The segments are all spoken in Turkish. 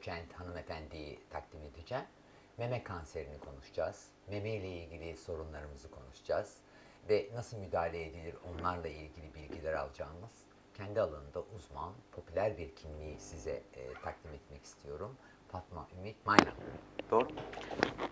doçent hanımefendiyi takdim edeceğim. Meme kanserini konuşacağız. Meme ile ilgili sorunlarımızı konuşacağız. Ve nasıl müdahale edilir onlarla ilgili bilgiler alacağımız kendi alanında uzman, popüler bir kimliği size e, takdim etmek istiyorum. Fatma Ümit Mayna. Doğru mu?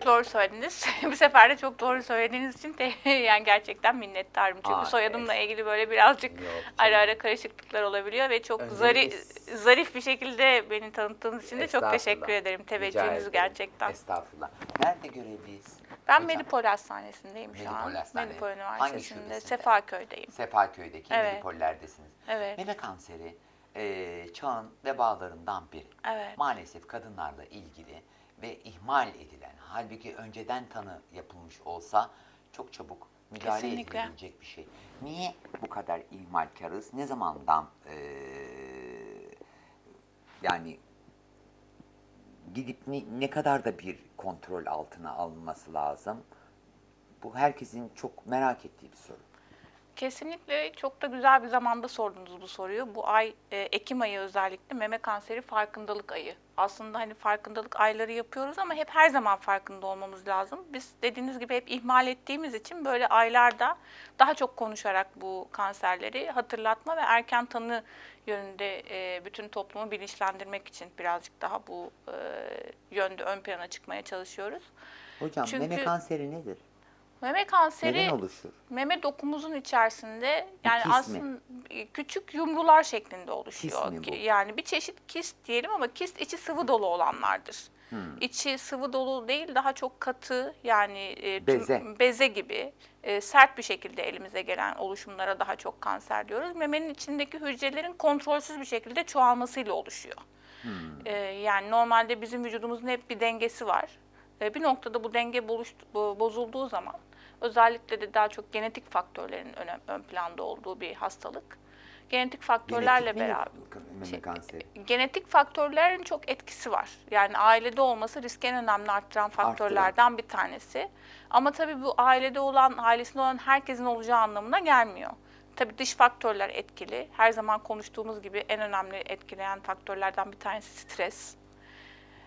Doğru söylediniz. Bu sefer de çok doğru söylediğiniz için de yani gerçekten minnettarım. Çünkü Aa, soyadımla evet. ilgili böyle birazcık Yok ara ara karışıklıklar olabiliyor ve çok Öncelikle zarif bir şekilde beni tanıttığınız için de çok teşekkür ederim. Teveccühünüz gerçekten. Estağfurullah. Nerede görevliyiz? Ben Hocam? Medipol Hastanesi'ndeyim şu an. Medipol Hastanesi. Medipol Hangi Üniversitesi'nde. Sefaköy'deyim. Sefaköy'deki Evet. Medipollerdesiniz. Evet. Meme kanseri e, çağın vebalarından biri. Evet. Maalesef kadınlarla ilgili ve ihmal edilen, halbuki önceden tanı yapılmış olsa çok çabuk müdahale Kesinlikle. edilebilecek bir şey. Niye bu kadar ihmalkarız? Ne zamandan e, yani gidip ne, ne kadar da bir kontrol altına alınması lazım? Bu herkesin çok merak ettiği bir soru. Kesinlikle çok da güzel bir zamanda sordunuz bu soruyu. Bu ay e, Ekim ayı özellikle meme kanseri farkındalık ayı. Aslında hani farkındalık ayları yapıyoruz ama hep her zaman farkında olmamız lazım. Biz dediğiniz gibi hep ihmal ettiğimiz için böyle aylarda daha çok konuşarak bu kanserleri hatırlatma ve erken tanı yönünde e, bütün toplumu bilinçlendirmek için birazcık daha bu e, yönde ön plana çıkmaya çalışıyoruz. Hocam Çünkü- meme kanseri nedir? Meme kanseri Neden oluşur? meme dokumuzun içerisinde yani kist mi? aslında küçük yumrular şeklinde oluşuyor. Kist mi Yani bir çeşit kist diyelim ama kist içi sıvı dolu olanlardır. Hmm. İçi sıvı dolu değil daha çok katı yani e, Beze. beze gibi e, sert bir şekilde elimize gelen oluşumlara daha çok kanser diyoruz. Memenin içindeki hücrelerin kontrolsüz bir şekilde çoğalmasıyla oluşuyor. Hmm. E, yani normalde bizim vücudumuzun hep bir dengesi var. E, bir noktada bu denge bozulduğu zaman özellikle de daha çok genetik faktörlerin önem, ön planda olduğu bir hastalık. Genetik faktörlerle Genetik beraber meme Şey, kanseri? genetik faktörlerin çok etkisi var. Yani ailede olması riski en önemli arttıran faktörlerden bir tanesi. Ama tabii bu ailede olan, ailesinde olan herkesin olacağı anlamına gelmiyor. Tabii dış faktörler etkili. Her zaman konuştuğumuz gibi en önemli etkileyen faktörlerden bir tanesi stres.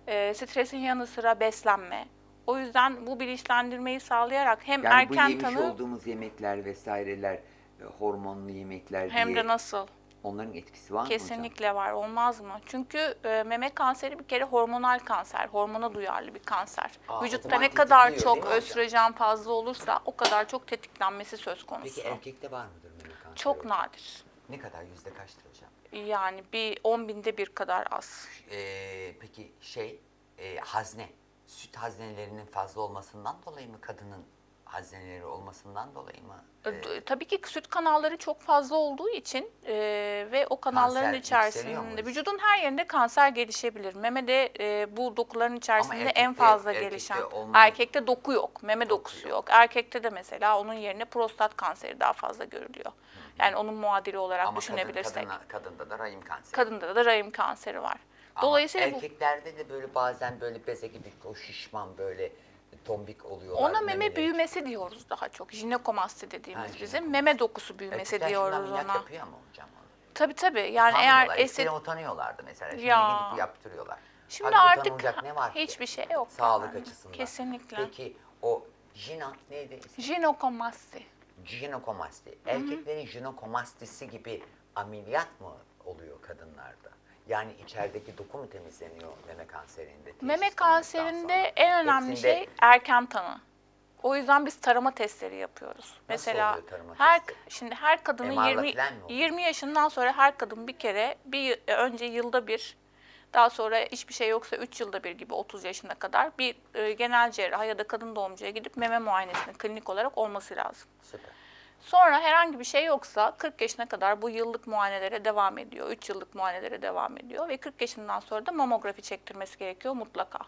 Ee, stresin yanı sıra beslenme. O yüzden bu bilinçlendirmeyi sağlayarak hem Yani bu erken yemiş tanı olduğumuz yemekler vesaireler, e, hormonlu yemekler hem diye de nasıl onların etkisi var mı hocam? Kesinlikle var. Olmaz mı? Çünkü e, meme kanseri bir kere hormonal kanser, hormona duyarlı bir kanser. Aa, o Vücutta zaman ne kadar tetikliyor, değil çok mi hocam? östrojen fazla olursa o kadar çok tetiklenmesi söz konusu. Peki erkekte var mıdır meme kanseri? Çok nadir. Ne kadar yüzde kaçtır hocam? Yani bir 10 binde bir kadar az. Ee, peki şey e, hazne, süt haznelerinin fazla olmasından dolayı mı kadının hazneleri olmasından dolayı mı? E, Ee, Tabii ki süt kanalları çok fazla olduğu için e, ve o kanalların Kanser yükseliyor mu içerisinde vücudun her yerinde kanser gelişebilir. Memede e, bu dokuların içerisinde en erkekte- fazla erkekte gelişen. olmuyor. Erkekte doku yok, meme Doku dokusu yok. yok. Erkekte de mesela onun yerine prostat kanseri daha fazla görülüyor. Yani onun muadili olarak ama kadın, düşünebilirsek. kadına, kadında da rahim kanseri. Kadında da rahim kanseri var. Ama Dolayısıyla bu, erkeklerde de böyle bazen böyle beze gibi o şişman böyle tombik oluyorlar. ona meme memeleri. büyümesi diyoruz daha çok. Jinekomasti dediğimiz Ha, bizim jinekomasti. meme dokusu büyümesi Erkekler diyoruz ameliyat ona. yapıyor mu hocam? Tabii tabii. Yani Utanmıyorlar. eğer Eskiden eset utanıyorlardı mesela. Şimdi Ya. gidip yaptırıyorlar. Şimdi Halbuki artık ne var ki? hiçbir şey yok. Sağlık yani. açısından. Kesinlikle. Peki o jina neydi? ismi? Jinekomasti. Jinekomasti. Erkeklerin jinekomastisi gibi ameliyat mı oluyor kadınlarda? Yani içerideki doku mu temizleniyor meme kanserinde? Meme kanserinde en önemli Hepsinde şey erken tanı. O yüzden biz tarama testleri yapıyoruz. Mesela oluyor tarama her testi? şimdi her kadının MR'la 20 falan mı oluyor? 20 yaşından sonra her kadın bir kere bir önce yılda bir daha sonra hiçbir şey yoksa 3 yılda bir gibi 30 yaşına kadar bir e, genel cerrah ya da kadın doğumcuya gidip meme muayenesinin klinik olarak olması lazım. Süper. Sonra herhangi bir şey yoksa 40 yaşına kadar bu yıllık muayenelere devam ediyor. 3 yıllık muayenelere devam ediyor ve 40 yaşından sonra da mamografi çektirmesi gerekiyor mutlaka.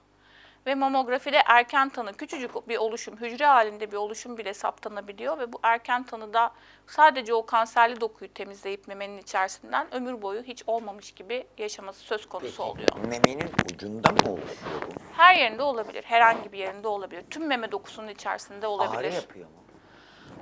Ve mamografide erken tanı, küçücük bir oluşum, hücre halinde bir oluşum bile saptanabiliyor ve bu erken tanıda sadece o kanserli dokuyu temizleyip memenin içerisinden ömür boyu hiç olmamış gibi yaşaması söz konusu oluyor. memenin ucunda mı oluşuyor bu? Her yerinde olabilir, herhangi bir yerinde olabilir. Tüm meme dokusunun içerisinde olabilir. Ağrı yapıyor mu?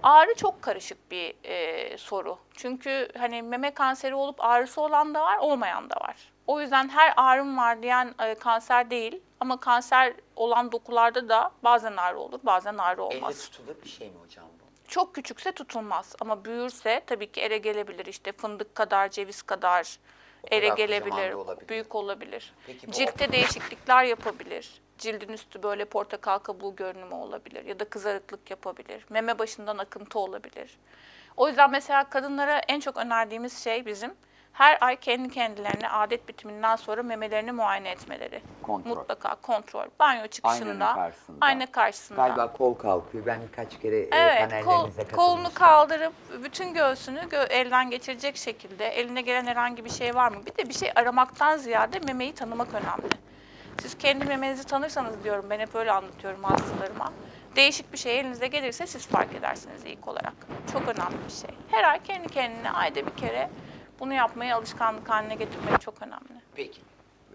Ağrı çok karışık bir e, soru. Çünkü hani meme kanseri olup ağrısı olan da var, olmayan da var. O yüzden her ağrım var diyen e, kanser değil. Ama kanser olan dokularda da bazen ağrı olur, bazen ağrı Elle olmaz. tutulur bir şey mi hocam bu? Çok küçükse tutulmaz ama büyürse tabii ki ele gelebilir işte fındık kadar, ceviz kadar kocaman gelebilir, olabilir. büyük olabilir. Peki bu Ciltte değişiklikler yapabilir. Cildin üstü böyle portakal kabuğu görünümü olabilir ya da kızarıklık yapabilir. Meme başından akıntı olabilir. O yüzden mesela kadınlara en çok önerdiğimiz şey bizim her ay kendi kendilerine adet bitiminden sonra memelerini muayene etmeleri. Kontrol. Mutlaka kontrol. Banyo çıkışında, karşısında. ayna karşısında. Galiba kol kalkıyor. Ben birkaç kere e, Evet, kol, kolunu kaldırıp bütün göğsünü gö- elden geçirecek şekilde eline gelen herhangi bir şey var mı? Bir de bir şey aramaktan ziyade memeyi tanımak önemli. Siz kendi memenizi tanırsanız diyorum, ben hep öyle anlatıyorum hastalarıma. Değişik bir şey elinize gelirse siz fark edersiniz ilk olarak. Çok önemli bir şey. Her ay kendi kendine ayda bir kere bunu yapmayı alışkanlık haline getirmek çok önemli. Peki.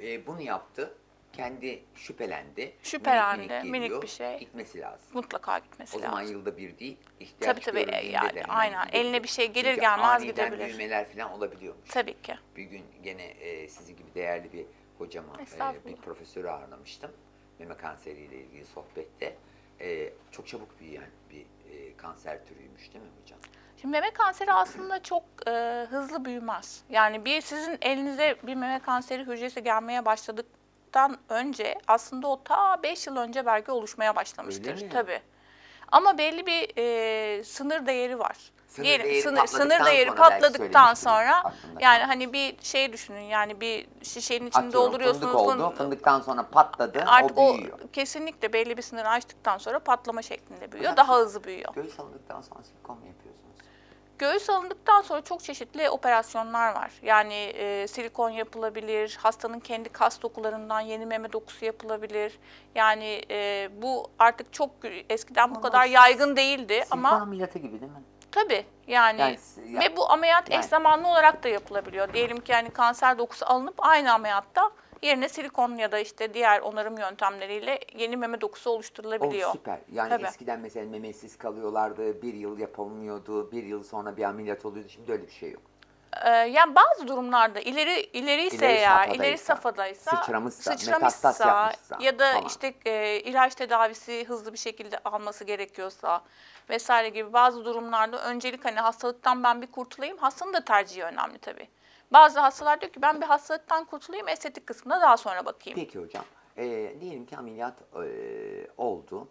E, bunu yaptı. Kendi şüphelendi. Şüphelendi, Minik minik geliyor, bir şey. Gitmesi lazım. Mutlaka gitmesi O zaman lazım. yılda bir değil. ihtiyaç Tabii tabii, gördüğünde yani aynen. gidebilir. Eline bir şey gelir Çünkü gelmez aniden gidebilir. büyümeler falan olabiliyormuş. Tabii ki. Bir gün gene e, sizi gibi değerli bir hocama, e, bir profesörü ağırlamıştım. Meme kanseriyle ilgili sohbette. E, çok çabuk büyüyen bir e, kanser türüymüş değil mi hocam? Şimdi meme kanseri aslında çok e, hızlı büyümez. Yani bir sizin elinize bir meme kanseri hücresi gelmeye başladıktan önce aslında o ta 5 yıl önce belki oluşmaya başlamıştır. Öyle mi? Tabii. Ama belli bir e, sınır değeri var. Sınır Diyelim, değeri sınır, patladıktan sınır değeri sonra belki patladıktan sonra aklımda yani hani bir şey düşünün yani bir şişenin içinde Atıyorum, dolduruyorsunuz. Fındık oldu. fın- Fındıktan sonra patladı. Artık o o büyüyor. kesinlikle belli bir sınırı aştıktan sonra patlama şeklinde büyüyor. Daha hızlı büyüyor. Göğüs alındıktan sonra silikon mu yapıyorsunuz? Göğüs alındıktan sonra çok çeşitli operasyonlar var. Yani e, silikon yapılabilir, hastanın kendi kas dokularından yeni meme dokusu yapılabilir. Yani e, bu artık çok gü- eskiden bu Ama kadar yaygın değildi Silikon ama ameliyatı gibi değil mi? Tabii yani, Yani ya- ve bu ameliyat yani- eş zamanlı olarak da yapılabiliyor. Diyelim ki yani kanser dokusu alınıp aynı ameliyatta yerine silikon ya da işte diğer onarım yöntemleriyle yeni meme dokusu oluşturulabiliyor. O süper. Yani Tabii. eskiden mesela memesiz kalıyorlardı, bir yıl yapamıyordu, bir yıl sonra bir ameliyat oluyordu. Şimdi öyle bir şey yok. Ee, yani bazı durumlarda ileri ileriyse İleri eğer, ileri safhadaysa, sıçramışsa, sıçramışsa ya da falan. işte e, ilaç tedavisi hızlı bir şekilde alması gerekiyorsa vesaire gibi bazı durumlarda öncelik hani hastalıktan ben bir kurtulayım. Hastanın da tercihi önemli tabii. Bazı hastalar diyor ki ben bir hastalıktan kurtulayım, estetik kısmına daha sonra bakayım. Peki hocam, e, diyelim ki ameliyat e, oldu.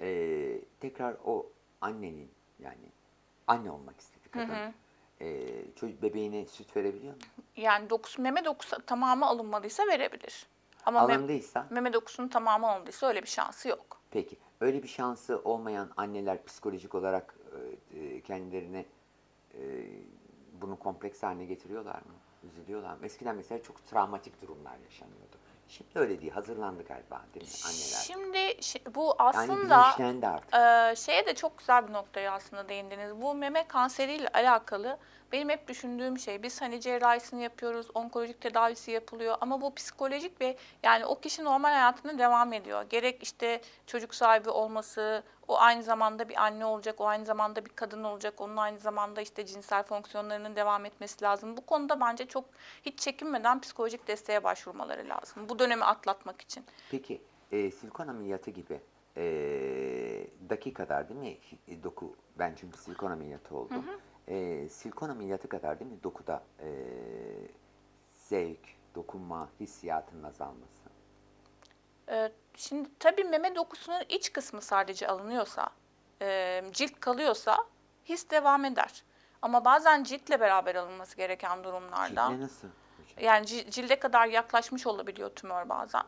E, tekrar o annenin yani anne olmak istedi kadın. E, çocuk bebeğine süt verebiliyor mu? Yani dokusu, meme dokusu tamamı alınmadıysa verebilir. Ama Alındıysa meme dokusunun tamamı alındıysa öyle bir şansı yok. Peki öyle bir şansı olmayan anneler psikolojik olarak e, e, kendilerine e, bunu kompleks haline getiriyorlar mı? Üzülüyorlar mı? Eskiden mesela çok travmatik durumlar yaşanıyordu. Şimdi öyle değil. Hazırlandı galiba değil mi anneler? Şimdi şi- bu yani aslında bilinçlendi artık. Ee, şeye de çok güzel bir noktaya aslında değindiniz. Bu meme kanseriyle alakalı benim hep düşündüğüm şey biz hani cerrahisini yapıyoruz, onkolojik tedavisi yapılıyor ama bu psikolojik ve yani o kişi normal hayatına devam ediyor. Gerek işte çocuk sahibi olması, o aynı zamanda bir anne olacak, o aynı zamanda bir kadın olacak, onun aynı zamanda işte cinsel fonksiyonlarının devam etmesi lazım. Bu konuda bence çok hiç çekinmeden psikolojik desteğe başvurmaları lazım. Bu dönemi atlatmak için. Peki e, silikon ameliyatı gibi e, daki kadar değil mi e, doku ben çünkü silikon ameliyatı oldum. E, silikon ameliyatı kadar değil mi dokuda e, zevk, dokunma, hissiyatın azalması? Ee, Şimdi tabii meme dokusunun iç kısmı sadece alınıyorsa, e, cilt kalıyorsa his devam eder. Ama bazen ciltle beraber alınması gereken durumlarda, Cilde nasıl? hocam? yani ci- cilde kadar yaklaşmış olabiliyor tümör bazen.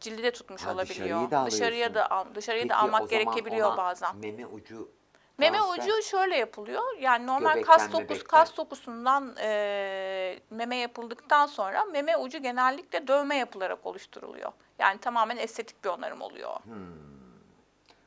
Cildi de tutmuş Ha, olabiliyor. dışarıyı da Dışarıya da dışarıyı Peki, da almak gerekebiliyor bazen. Meme ucu Meme transfer- ucu şöyle yapılıyor. Yani normal Göbekten, kas dokusu bebekten. kas dokusundan e, meme yapıldıktan sonra meme ucu genellikle dövme yapılarak oluşturuluyor. Yani tamamen estetik bir onarım oluyor.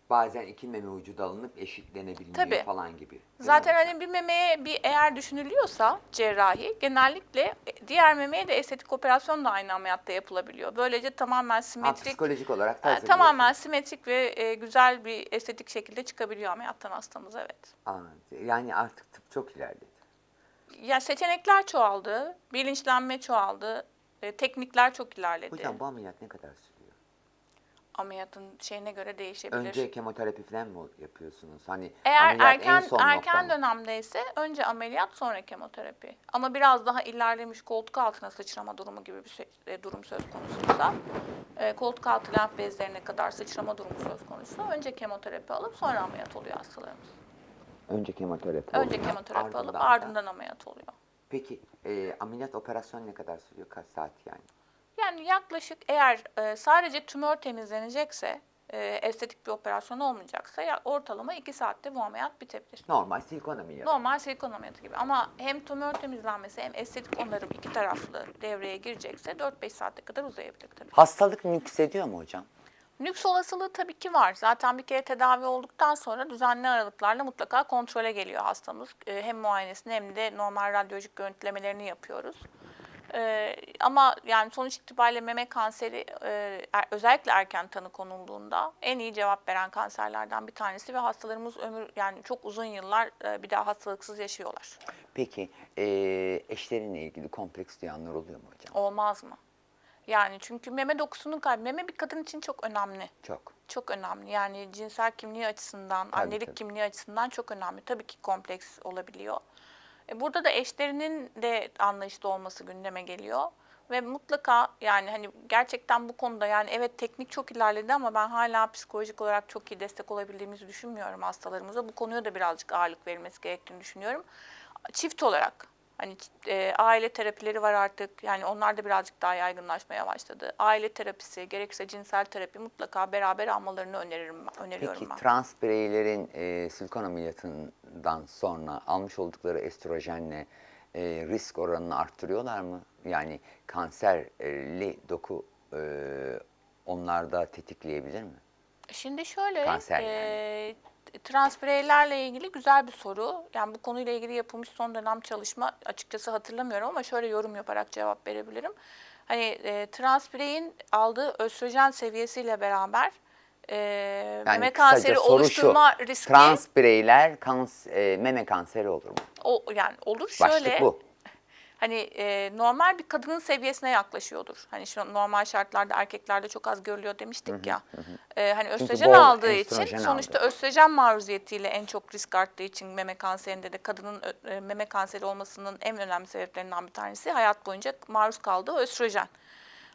Bazen iki meme ucu da alınıp eşitlenebilmiyor Tabii. falan gibi. Değil mi Zaten hocam? hani bir memeye bir eğer düşünülüyorsa cerrahi genellikle diğer memeye de estetik operasyon da aynı ameliyatta yapılabiliyor. Böylece tamamen Ha, simetrik psikolojik olarak e, tamamen simetrik ve e, güzel bir estetik şekilde çıkabiliyor ameliyattan hastamız evet. Aa, yani artık tıp çok ilerledi. Ya seçenekler çoğaldı, bilinçlenme çoğaldı, e, teknikler çok ilerledi. Hocam bu ameliyat ne kadar sürüyor? Ameliyatın şeyine göre değişebilir. Önce kemoterapi falan mı yapıyorsunuz? Hani Eğer ameliyat erken en son erken nokta mı? dönemdeyse önce ameliyat sonra kemoterapi. Ama biraz daha ilerlemiş koltuk altına sıçrama durumu gibi bir şey, e, durum söz konusuysa e, koltuk altı lenf bezlerine kadar sıçrama durumu söz konusu. Önce kemoterapi alıp sonra ameliyat oluyor hastalarımız. Önce kemoterapi Önce oluyor, kemoterapi alıp da- ardından ameliyat oluyor. Peki e, ameliyat operasyon ne kadar sürüyor? Kaç saat yani? Yani yaklaşık eğer e, sadece tümör temizlenecekse, e, estetik bir operasyon olmayacaksa ya ortalama 2 saatte bu ameliyat bitebilir. Normal silikon ameliyatı. Normal silikon ameliyatı gibi ama hem tümör temizlenmesi hem estetik onarım iki taraflı devreye girecekse 4-5 saate kadar uzayabilir tabii. Hastalık nüksediyor mu hocam? Nüks olasılığı tabii ki var. Zaten bir kere tedavi olduktan sonra düzenli aralıklarla mutlaka kontrole geliyor hastamız. Ee, Hem muayenesini hem de normal radyolojik görüntülemelerini yapıyoruz. Ee, ama yani sonuç itibariyle meme kanseri e, er- özellikle erken tanı konulduğunda en iyi cevap veren kanserlerden bir tanesi ve hastalarımız ömür yani çok uzun yıllar e, bir daha hastalıksız yaşıyorlar. Peki e, eşlerinle ilgili kompleks duyanlar oluyor mu hocam? Olmaz mı? Yani çünkü meme dokusunun kaybı, meme bir kadın için çok önemli. Çok. Çok önemli. Yani cinsel kimliği açısından, Tabii, annelik tabii. kimliği açısından çok önemli. Tabii ki kompleks olabiliyor. E, Burada da eşlerinin de anlayışlı olması gündeme geliyor. Ve mutlaka yani hani gerçekten bu konuda yani evet teknik çok ilerledi ama ben hala psikolojik olarak çok iyi destek olabildiğimizi düşünmüyorum hastalarımıza. Bu konuya da birazcık ağırlık verilmesi gerektiğini düşünüyorum. Çift olarak hani e, aile terapileri var artık. Yani onlar da birazcık daha yaygınlaşmaya başladı. Aile terapisi, gerekirse cinsel terapi mutlaka beraber almalarını öneririm, öneriyorum Peki ben. trans bireylerin e, silikon ameliyatından sonra almış oldukları estrojenle e, risk oranını arttırıyorlar mı? Yani kanserli doku e, onlarda tetikleyebilir mi? Şimdi şöyle, Kanser eee, trans bireylerle ilgili güzel bir soru. Yani bu konuyla ilgili yapılmış son dönem çalışma açıkçası hatırlamıyorum ama şöyle yorum yaparak cevap verebilirim. Hani eee, trans bireyin aldığı östrojen seviyesiyle beraber eee meme kısaca kanseri soru şu, oluşturma riski Trans bireyler kans, e, meme kanseri olur mu? o yani olur Başlık şöyle. bu. Hani e, normal bir kadının seviyesine yaklaşıyordur. Hani şu normal şartlarda erkeklerde çok az görülüyor demiştik ya. E, hani östrojen aldığı için östrojen sonuçta aldı. östrojen maruziyetiyle en çok risk arttığı için meme kanserinde de kadının e, meme kanseri olmasının en önemli sebeplerinden bir tanesi hayat boyunca maruz kaldığı östrojen.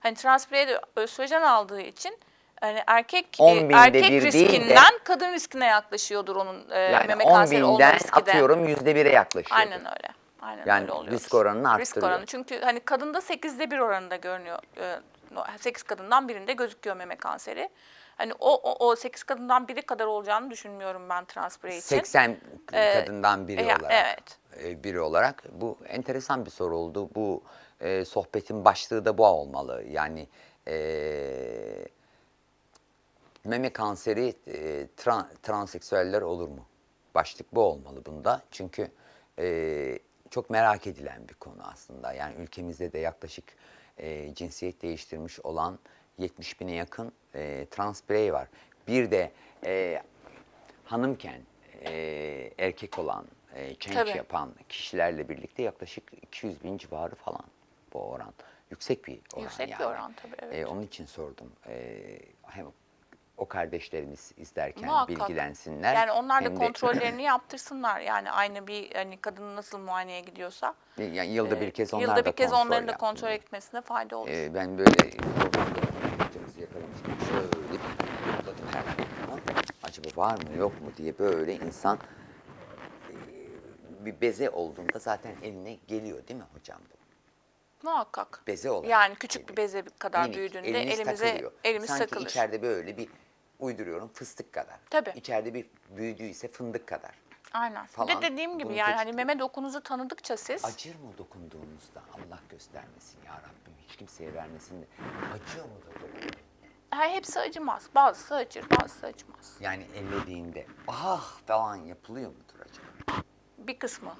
Hani trans birey de östrojen aldığı için hani erkek e, 10 binde erkek bir değil de- riskinden kadın riskine yaklaşıyordur onun e, Yani meme 10 kanseri olma riski de. atıyorum yüzde bire yaklaşıyor. Aynen öyle. Aynen Yani öyle oluyor. risk oranını Risk arttırıyor. oranı. Çünkü hani kadında 8'de 1 oranında görünüyor. Ee, no- 8 kadından birinde gözüküyor meme kanseri. Hani o, o, o 8 kadından biri kadar olacağını düşünmüyorum ben trans birey için. 80 Ee, kadından biri ya, olarak. evet. e, biri olarak bu enteresan bir soru oldu. Bu e, sohbetin başlığı da bu olmalı. Yani e, meme kanseri e, tran, transseksüeller olur mu? Başlık bu olmalı bunda. Çünkü e, çok merak edilen bir konu aslında. Yani ülkemizde de yaklaşık e, cinsiyet değiştirmiş olan 70 bine yakın e, trans birey var. Bir de e, hanımken e, erkek olan, e, change Tabii. yapan kişilerle birlikte yaklaşık 200 bin civarı falan bu oran. Yüksek bir oran Yüksek bir yani. oran tabii, evet. E, onun için sordum. E, hem o kardeşlerimiz izlerken Muhakkak. bilgilensinler. Yani onlar da de- kontrollerini yaptırsınlar. Yani aynı bir hani kadın nasıl muhayeneye gidiyorsa. yani yılda bir e, kez onlar yılda da bir kez kontrol onların da kontrol etmesine fayda olur. Ee, ben böyle yakalamıştım. Şöyle yokladım her. Acaba var mı yok mu diye böyle insan e, bir beze olduğunda zaten eline geliyor değil mi hocam bu? Muhakkak. Beze olarak. Yani küçük bir beze kadar Minik, büyüdüğünde eliniz elimize takılıyor. elimiz Sanki takılır. içeride böyle bir uyduruyorum fıstık kadar. Tabii. İçeride bir büyüdüyse fındık kadar. Aynen. Bir falan de dediğim gibi bunu yani hani meme dokunuzu tanıdıkça siz Acır mı dokunduğunuzda? Allah göstermesin ya Rabbim. Hiç kimseye vermesin de. Acıyor mu dokunduğunuzda? Ha, hepsi acımaz. Bazısı acır, bazısı acımaz. Yani ellediğinde ah falan yapılıyor mudur acaba? Bir kısmı.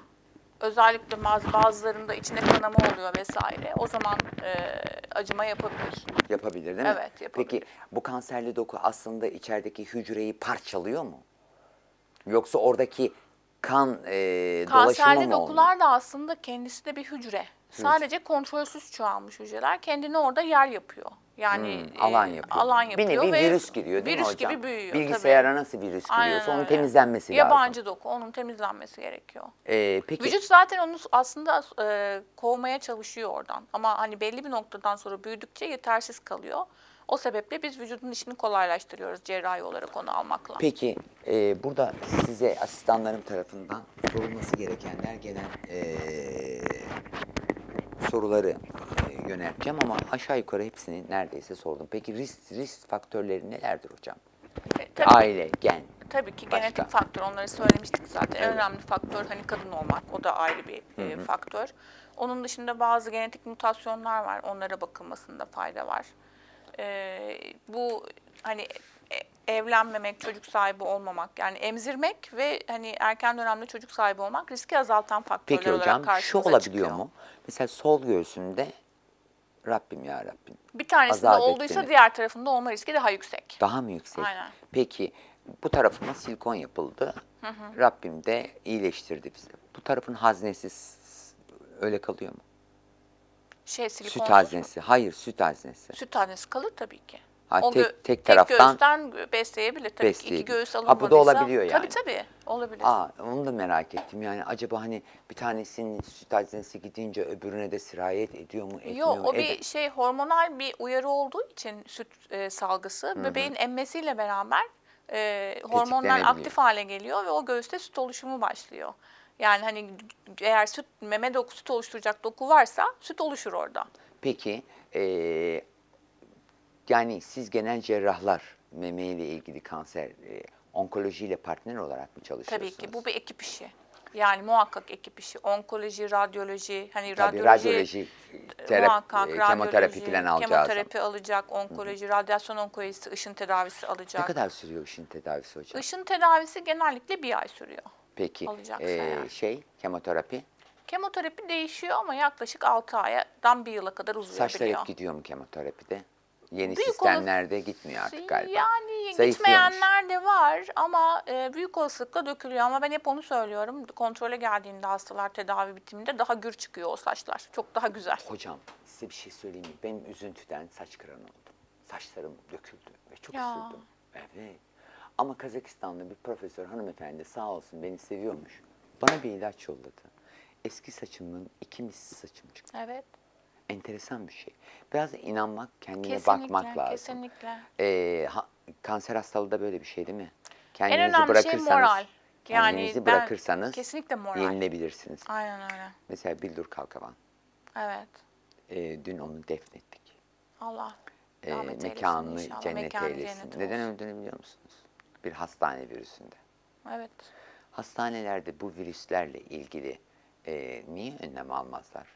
Özellikle bazı, bazılarında içine kanama oluyor vesaire. O zaman e, acıma yapabilir. Yapabilir değil mi? Evet, yapabilir. Peki bu kanserli doku aslında içerideki hücreyi parçalıyor mu? Yoksa oradaki kan e, dolaşımı Kanserli mı dokular da aslında kendisi de bir hücre. Sadece kontrolsüz çoğalmış hücreler kendini orada yer yapıyor. Yani Hmm, alan e, yapıyor. alan yapıyor Bir nevi ve virüs giriyor değil virüs mi hocam? gibi büyüyor. Bilgisayara nasıl virüs Aynen giriyorsa onun öyle. temizlenmesi lazım. Yabancı doku, onun temizlenmesi gerekiyor. Ee, peki Vücut zaten onu aslında e, kovmaya çalışıyor oradan. Ama hani belli bir noktadan sonra büyüdükçe yetersiz kalıyor. O sebeple biz vücudun işini kolaylaştırıyoruz cerrahi olarak onu almakla. Peki e, burada size asistanlarım tarafından sorulması gerekenler gelen e, soruları yönelteceğim ama aşağı yukarı hepsini neredeyse sordum. Peki risk risk faktörleri nelerdir hocam? E, tabii, Aile, gen. tabii ki Başka? genetik faktör onları söylemiştik zaten. En Evet. önemli faktör hani kadın olmak o da ayrı bir e, faktör. Onun dışında bazı genetik mutasyonlar var. Onlara bakılmasında fayda var. E, bu hani e- evlenmemek, çocuk sahibi olmamak yani emzirmek ve hani erken dönemde çocuk sahibi olmak riski azaltan faktörler Peki olarak hocam şu karşımıza olabiliyor çıkıyor. mu? Mesela sol göğsümde Rabbim ya Rabbim Bir tanesinde Azat olduysa ettiniz. diğer tarafında olma riski daha yüksek. daha mı yüksek? Aynen. Peki bu tarafıma silikon yapıldı. Rabbim de iyileştirdi bizi. Bu tarafın haznesi öyle kalıyor mu? Şey Süt silikonsuz mu? haznesi. Hayır süt haznesi. Süt haznesi kalır tabii ki. Ha, O tek- tek taraftan göğüsten besleyebilir tabii ki. İki besleyebilir. göğüs Ha, bu da alınmadıysa. olabiliyor yani. Tabii tabii olabilir. Aa, onu da merak ettim. Yani acaba hani bir tanesinin süt haznesi gidince öbürüne de sirayet ediyor mu, etmiyor Yok mu? o Ede- bir şey hormonal bir uyarı olduğu için süt e, salgısı bebeğin emmesiyle beraber e, hormonlar aktif hale geliyor ve o göğüste süt oluşumu başlıyor. Yani hani eğer süt meme doku süt oluşturacak doku varsa süt oluşur orada. Peki eee, yani siz genel cerrahlar meme ile ilgili kanser, e, onkolojiyle partner olarak mı çalışıyorsunuz? Tabii ki bu bir ekip işi. Yani muhakkak ekip işi. Onkoloji, radyoloji, hani Tabii radyoloji, radyoloji, terapi, muhakkak e, kemoterapi radyoloji, falan alacağız. Kemoterapi alacak, onkoloji, radyasyon onkolojisi, ışın tedavisi Ne alacak. kadar sürüyor işin tedavisi hocam? Işın tedavisi genellikle bir ay sürüyor. Peki e, eğer. şey kemoterapi, Kemoterapi değişiyor ama yaklaşık 6 aydan bir yıla kadar saçlar uzayabiliyor. hep gidiyor mu kemoterapide? Yeni Büyük sistemlerde gitmiyor artık galiba. Yani gitmeyenler de var ama e, büyük olasılıkla dökülüyor. Ama ben hep onu söylüyorum. Kontrole geldiğinde hastalar tedavi bitiminde daha gür çıkıyor o saçlar. Çok daha güzel. Hocam size bir şey söyleyeyim mi? Benim üzüntüden saç kıran oldum. Saçlarım döküldü ve çok Ya. üzüldüm. Evet. Ama Kazakistanlı bir profesör hanımefendi sağ olsun beni seviyormuş. Bana bir ilaç yolladı. Eski saçımın iki misli saçım çıktı. Evet. Enteresan bir şey. Biraz inanmak, kendine Kesinlikle. bakmak lazım. Kesinlikle. Ee, ha- kanser hastalığı da böyle bir şey değil mi? En Kendinizi önemli şey bırakırsanız, moral. Yani kendinizi ben- bırakırsanız kesinlikle moral. yenilebilirsiniz. Aynen öyle. Mesela Bildur Kalkavan. Evet. Ee, dün onu defnettik. Allah Ee, rahmet mekanını inşallah. cennet Mekanı eylesin. cennet Neden öldüğünü biliyor musunuz? Bir hastane virüsünde. Evet. Hastanelerde bu virüslerle ilgili e, niye önlem almazlar?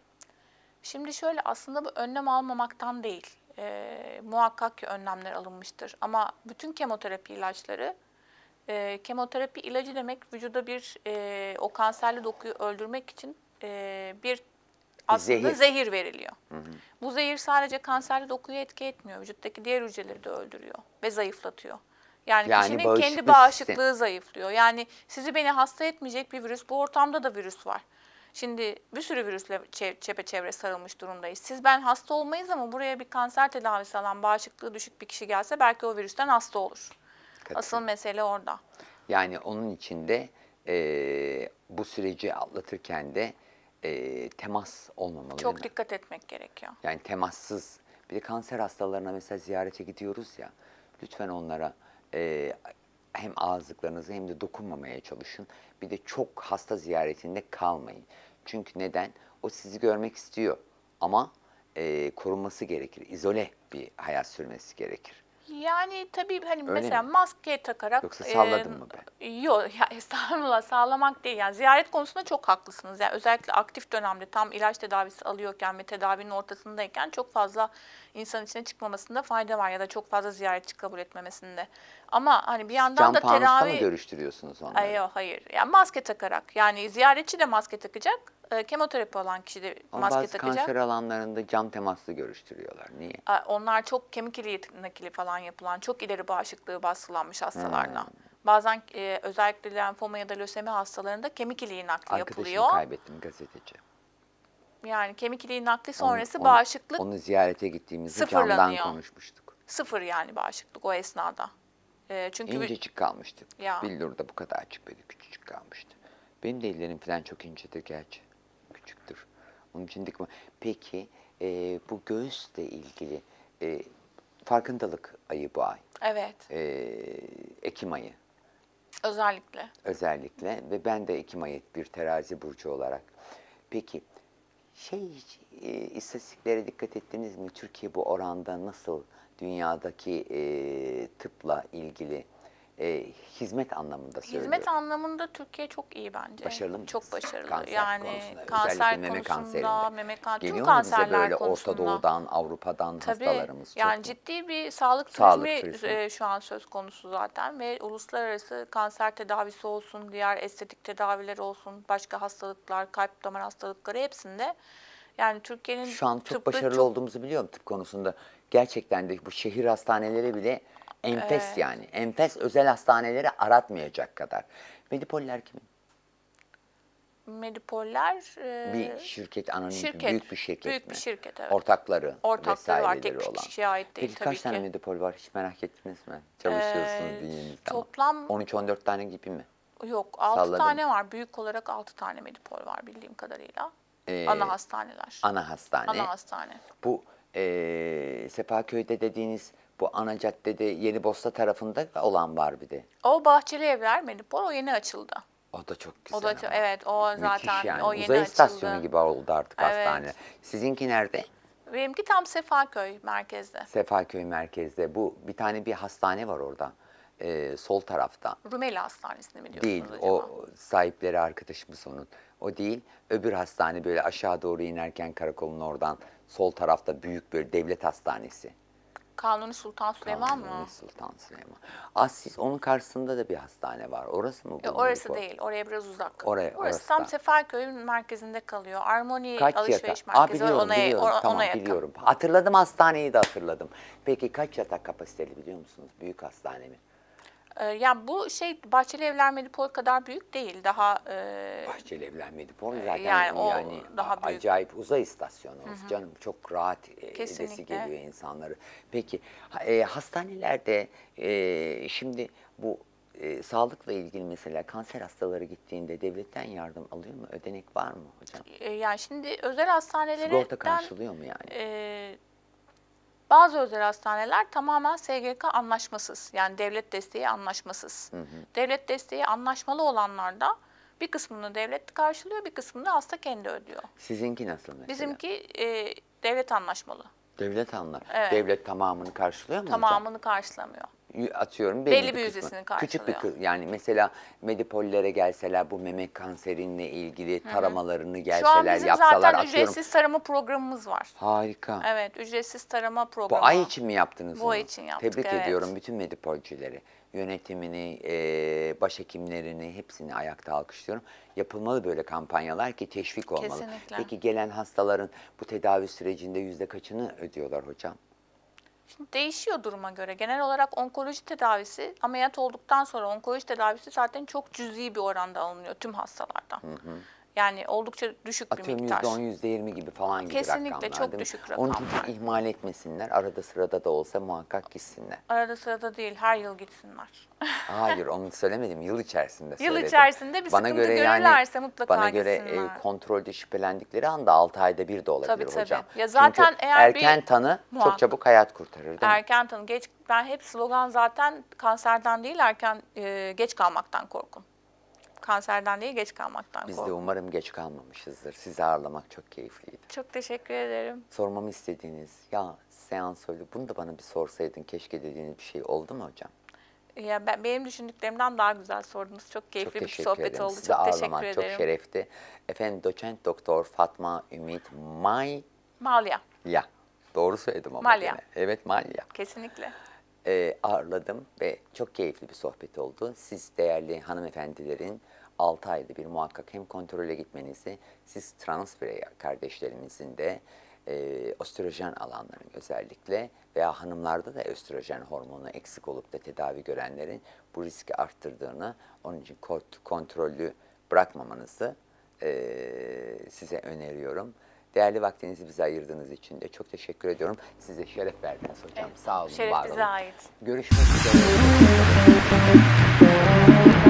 Şimdi şöyle aslında bu önlem almamaktan değil. Ee, muhakkak ki önlemler alınmıştır. Ama bütün kemoterapi ilaçları, e, kemoterapi ilacı demek vücuda bir e, o kanserli dokuyu öldürmek için e, bir aslında zehir. zehir, veriliyor. Bu zehir sadece kanserli dokuyu etki etmiyor. Vücuttaki diğer hücreleri de öldürüyor ve zayıflatıyor. Yani, Yani kişinin kendi bağışıklığı zayıflıyor. Yani sizi beni hasta etmeyecek bir virüs. Bu ortamda da virüs var. Şimdi bir sürü virüsle çe- çepeçevre sarılmış durumdayız. Siz ben hasta olmayız ama buraya bir kanser tedavisi alan bağışıklığı düşük bir kişi gelse belki o virüsten hasta olur. Asıl mesele orada. Yani onun içinde e, bu süreci atlatırken de e, temas olmamalı Çok dikkat etmek gerekiyor. Yani temassız. Bir de kanser hastalarına mesela ziyarete gidiyoruz ya. Lütfen onlara e, hem ağızlıklarınızı hem de dokunmamaya çalışın. Bir de çok hasta ziyaretinde kalmayın. Çünkü neden? O sizi görmek istiyor. Ama e, korunması gerekir. İzole bir hayat sürmesi gerekir. Yani tabii hani Öyle mesela mi? maske takarak Yoksa salladım e, mı Yok ya estağfurullah sağlamak değil. Yani ziyaret konusunda çok haklısınız. Yani özellikle aktif dönemde tam ilaç tedavisi alıyorken ve tedavinin ortasındayken çok fazla insan içine çıkmamasında fayda var ya da çok fazla ziyaretçi kabul etmemesinde. Ama hani bir yandan Cam da fanusta mı tedavi görüştürüyorsunuz onları? Ay, yok hayır. Yani maske takarak. Yani ziyaretçi de maske takacak. e, kemoterapi olan kişi de Ama maske bazı takacak. kanser alanlarında cam temaslı görüştürüyorlar. Niye? A- Onlar çok kemik iliği nakili falan yapılan, çok ileri bağışıklığı baskılanmış hastalarla. Hmm. Bazen e, özellikle lenfoma ya da lösemi hastalarında kemik iliği nakli Arkadaşımı yapılıyor. kaybettim gazeteci. Yani kemik iliği nakli Onu- sonrası onu- bağışıklık Onu ziyarete gittiğimizde camdan sıfırlanıyor. konuşmuştuk. sıfır yani bağışıklık o esnada. E, çünkü bir- İncecik kalmıştı. Ya. Billur'da bu kadar açık böyle küçücük kalmıştı. Benim de ellerim falan çok incedir gerçi. Küçüktür. Onun için dikme. Peki e, bu göğüsle ilgili e, farkındalık ayı bu ay. evet E, Ekim ayı özellikle. özellikle ve ben de Ekim ayı bir terazi burcu olarak. Peki şey hiç e, istatistiklere dikkat ettiniz mi? Türkiye bu oranda nasıl dünyadaki e, tıpla ilgili e, hizmet anlamında söylüyorum. Hizmet anlamında Türkiye çok iyi bence. Başarılı mıyız? Çok başarılı. Kanser yani konusunda, kanser özellikle meme konusunda, meme kan- tüm mu bize kanserler böyle konusunda. Orta Doğu'dan, Avrupa'dan Tabii. hastalarımız? Yani çok mu? ciddi bir sağlık, Sağlık turizmi turizmi. e, şu an söz konusu zaten ve uluslararası kanser tedavisi olsun, diğer estetik tedaviler olsun, başka hastalıklar, kalp damar hastalıkları hepsinde yani Türkiye'nin Şu an çok başarılı çok- olduğumuzu biliyorum tıp konusunda. Gerçekten de bu şehir hastaneleri bile enfes Evet. yani. Enfes özel hastaneleri aratmayacak kadar. Medipoller kimin? Medipoller e, Bir şirket, anonim, şirket, büyük bir şirket büyük mi? bir şirket, evet. Ortakları, Ortakları var, tek olan. kişiye ait değil Peki tabii kaç tane ki. medipol var hiç merak ettiniz mi? Çalışıyorsunuz Ee, diyeniz toplam- 13-14 tane gibi mi? Yok 6 Salladım. tane var. Büyük olarak 6 tane medipol var bildiğim kadarıyla. Ee, ana hastaneler. Ana hastane. Ana hastane. Bu eee Sefaköy'de dediğiniz bu ana caddede Yenibosta tarafında olan var bir de. O Bahçeli Evler Medipol o yeni açıldı. O da çok güzel. O da çok, evet o Müthiş zaten yani. o yeni Uzay açıldı. istasyonu gibi oldu artık Evet. hastane. Sizinki nerede? Benimki tam Sefaköy merkezde. Sefaköy merkezde. Bu bir tane bir hastane var orada. Eee, sol tarafta. Rumeli Hastanesi'ni mi diyorsunuz Değil. acaba? O sahipleri arkadaşımız onun. O değil. Öbür hastane böyle aşağı doğru inerken karakolun oradan sol tarafta büyük bir devlet hastanesi. Kanuni Sultan Süleyman mı? Kanuni Sultan Süleyman. Asis onun karşısında da bir hastane var. Orası mı? Yok, orası değil. Oraya biraz uzak. Oraya- orası, orası tam da. Sefaköy'ün merkezinde kalıyor. Armoni Kaç alışveriş yatak? Aa, merkezi var. biliyorum, Ona, biliyorum. ona, tamam, ona yakın. biliyorum. Hatırladım hastaneyi de hatırladım. Peki kaç yatak kapasiteli biliyor musunuz? Büyük hastane mi? Ee, yani bu şey Bahçeli Evler Medipol kadar büyük değil. Daha e, Bahçeli Evler Medipol zaten yani yani, o daha a- büyük. acayip uzay istasyonu orası canım. Çok rahat e, edesi geliyor insanları. Peki e, hastanelerde e, şimdi bu e, sağlıkla ilgili mesela kanser hastaları gittiğinde devletten yardım alıyor mu? Ödenek var mı hocam? e, yani şimdi özel hastanelerden Sigorta karşılıyor mu yani? e, bazı özel hastaneler tamamen SGK anlaşmasız. Yani devlet desteği anlaşmasız. Devlet desteği anlaşmalı olanlarda bir kısmını devlet karşılıyor, bir kısmını hasta kendi ödüyor. Sizinki nasıl mesela? Bizimki e, devlet anlaşmalı. Devlet anlar. Evet. Devlet tamamını karşılıyor mu hocam? Tamamını karşılamıyor. Atıyorum belli, Belli bir kısmı. yüzdesini Küçük bir kı- yani mesela medipollere gelseler bu meme kanserinle ilgili taramalarını Şu an gelseler bizim yapsalar zaten atıyorum. ücretsiz tarama programımız var. Harika. Evet, ücretsiz tarama Bu programı. ay için mi yaptınız Bu onu? ay için yaptık, Tebrik evet. ediyorum bütün medipolcileri. Yönetimini, e, başhekimlerini hepsini ayakta alkışlıyorum. Yapılmalı böyle kampanyalar ki teşvik olmalı. Kesinlikle. Peki gelen hastaların bu tedavi sürecinde yüzde kaçını ödüyorlar hocam? Şimdi değişiyor duruma göre. Genel olarak onkoloji tedavisi ameliyat olduktan sonra onkoloji tedavisi zaten çok cüzi bir oranda alınıyor tüm hastalardan. Yani oldukça düşük bir Atıyorum miktar. yüzde on, yüzde yirmi gibi falan gibi Kesinlikle rakamlar çok değil mi? düşük Onun için rakamlar. çok ihmal etmesinler. Arada sırada da olsa muhakkak gitsinler. Arada sırada değil, her yıl gitsinler. Hayır onu söylemedim. Yıl içerisinde Yıl söyledim. içerisinde bir sıkıntı görürlerse mutlaka Bana göre e, kontrolde şüphelendikleri anda 6 ayda bir de olabilir Tabii, tabii. hocam. Ya zaten Çünkü eğer bir- erken tanı çok Muhakkak. çabuk hayat kurtarır değil mi? Erken tanı, geç, ben hep slogan zaten kanserden değil erken e, geç kalmaktan korkun. Kanserden değil geç kalmaktan Biz de korkun. umarım geç kalmamışızdır. Sizi ağırlamak çok keyifliydi. Çok teşekkür ederim. Sormamı istediğiniz ya seans oldu. Bunu da bana bir sorsaydın keşke dediğiniz bir şey oldu mu hocam? Ya ben benim düşündüklerimden daha güzel sordunuz. Çok keyifli çok bir sohbet ederim. oldu. Sizi çok ağırlamak teşekkür çok ederim. şerefti. Efendim doçent doktor Fatma Ümit May Malya, Ya. Doğru söyledim ama Malya. gene. Evet Malya. kesinlikle. Ee, ağırladım ve çok keyifli bir sohbet oldu. Siz değerli hanımefendilerin 6 ayda bir muhakkak hem kontrole gitmenizi, siz trans birey kardeşlerimizin de e, östrojen alanların özellikle veya hanımlarda da östrojen hormonu eksik olup da tedavi görenlerin bu riski arttırdığını, onun için kont- kontrollü bırakmamanızı e, size öneriyorum. Değerli vaktinizi bize ayırdığınız için de çok teşekkür ediyorum. Size şeref verdiniz hocam. Evet, Sağ olun, şeref var bize ait. Görüşmek üzere.